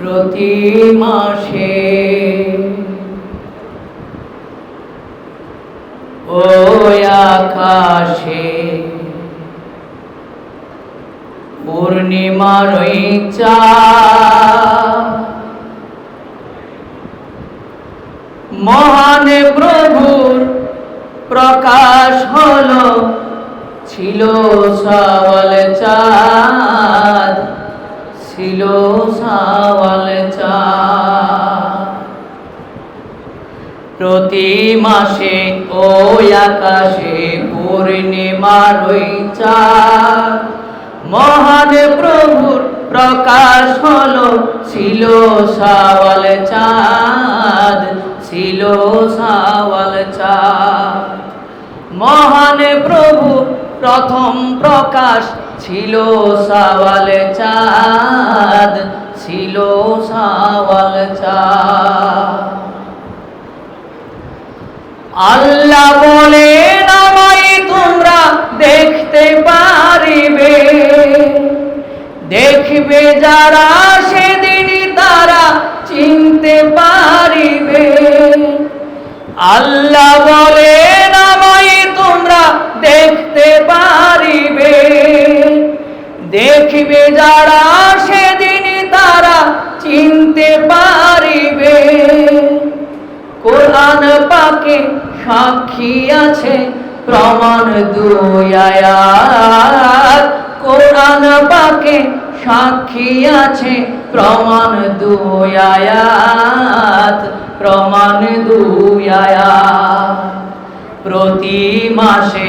প্রতি মাসে ও আকাশে পূর্ণিমার মহান প্রভুর প্রকাশ হলো ছিল সাওয়াল চাঁদ। ছিল সাওয়াল চাঁদ প্রতি মাসে ও আকাশে পূর্ণিমার ওই মহান প্রভুর প্রকাশ হলো, ছিল সাওয়াল চাঁদ, ছিল সাওয়াল চাঁদ মহান প্রভু প্রথম প্রকাশ ছিল সাওয়াল চাঁদ, ছিল সাওয়াল চাঁদ। আল্লাহ বলে আমায় তোমরা দেখতে পারিবে। দেখবে যারা সেদিনই তারা চিনতে পারিবে। আল্লাহ বলে পাকে সাক্ষী আছে প্রমাণ দুই আয়াত কোরআন পাকে সাক্ষী আছে প্রমাণ দুই আয়াত প্রমাণ দুই আয়াত প্রতি মাসে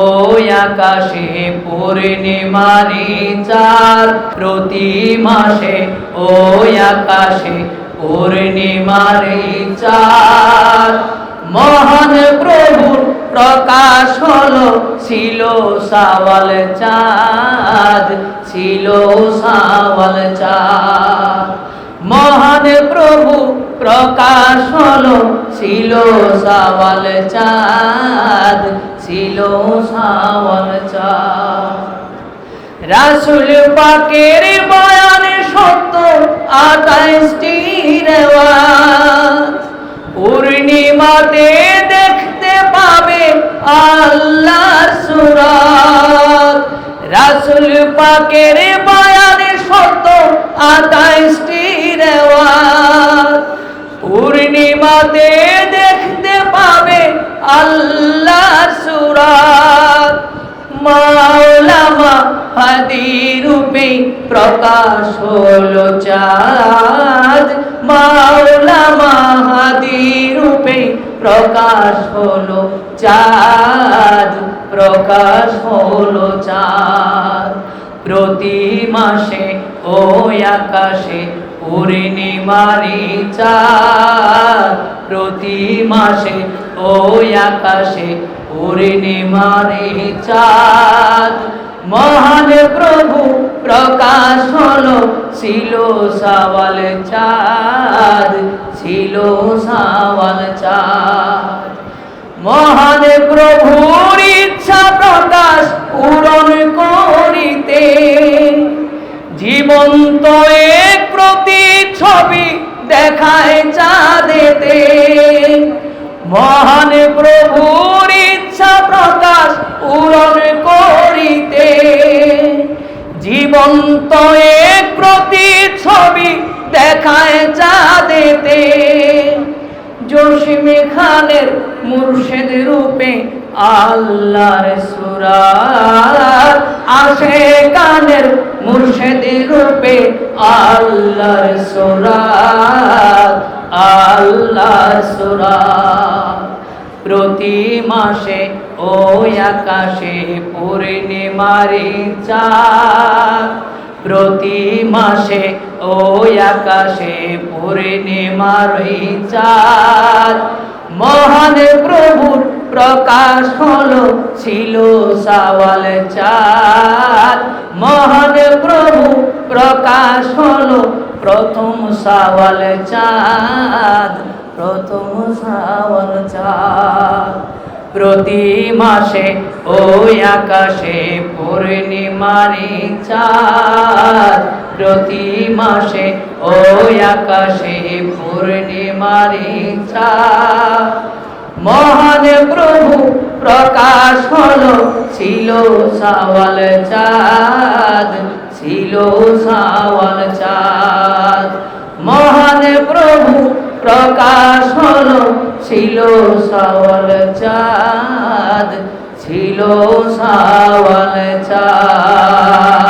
ওই আকাশে পূর্ণিমারি চার প্রতি মাসে ওই আকাশে পূর্ণিমারি চার মহান প্রভুর প্রকাশ হলো ছিল সাওয়াল চাঁদ, ছিল সাওয়াল চাঁদ। মহান প্রভু প্রকাশ হলো, ছিল সাওয়াল চাঁদ, ছিল সাওয়াল চাঁদ। রাসুল পাকের বয়ান সত্য আঠাইশটি রেওয়াজ। পূর্ণিমাতে দেখতে পাকের বয়ান সত্য আঠাইশটি রেওয়াজ। পূর্ণিমাতে দেখতে পাবে আল্লাহর সুরাত। মাওলামা হাদি রূপে প্রকাশ হলো চাঁদ। মাওলামা হাদি রূপে প্রকাশ হলো চাঁদ। প্রকাশ হলো চাঁদ। প্রতি মাসে ও আকাশে পূর্ণিমারি চাঁদ। প্রতি মাসে ও আকাশে পূর্ণিমারি চাঁদ। মহান প্রভু প্রকাশ হলো, ছিল সাওয়াল চাঁদ, ছিল সাওয়াল চাঁদ। মহান প্রভুর দেখায় চাঁদেতে। মহান প্রভুর ইচ্ছা প্রকাশ পূরণ করিতে। জীবন্ত এক প্রতিচ্ছবি দেখায় চাঁদেতে। জসিমে খানের মুর্শেদ রূপে আল্লাহর সুরার রূপে আল্লাহর সুরার আল্লাহর সুরার প্রতি মাসে ওই আকাশে পূর্ণিমারি চাঁদ। প্রতি মাসে ওই আকাশে পূর্ণিমার চাঁদ। মহান প্রভুর প্রকাশ হলো, ছিল সাওয়াল চাঁদ। মহান প্রকাশ হলো প্রথম সাওয়াল চাঁদ, প্রথম সাওয়াল চাঁদ। প্রতি মাসে ওই আকাশে পূর্ণিমারি চাঁদ। প্রতি মাসে ওই আকাশে পূর্ণিমারি চাঁদ। মহান প্রভু, প্রকাশ হলো, ছিল সাওয়াল চাঁদ। ছিল সাওয়াল চাঁদ। মহান প্রভু প্রকাশ হলো ছিল সাওয়াল চাঁদ ছিল সাওয়াল চাঁদ।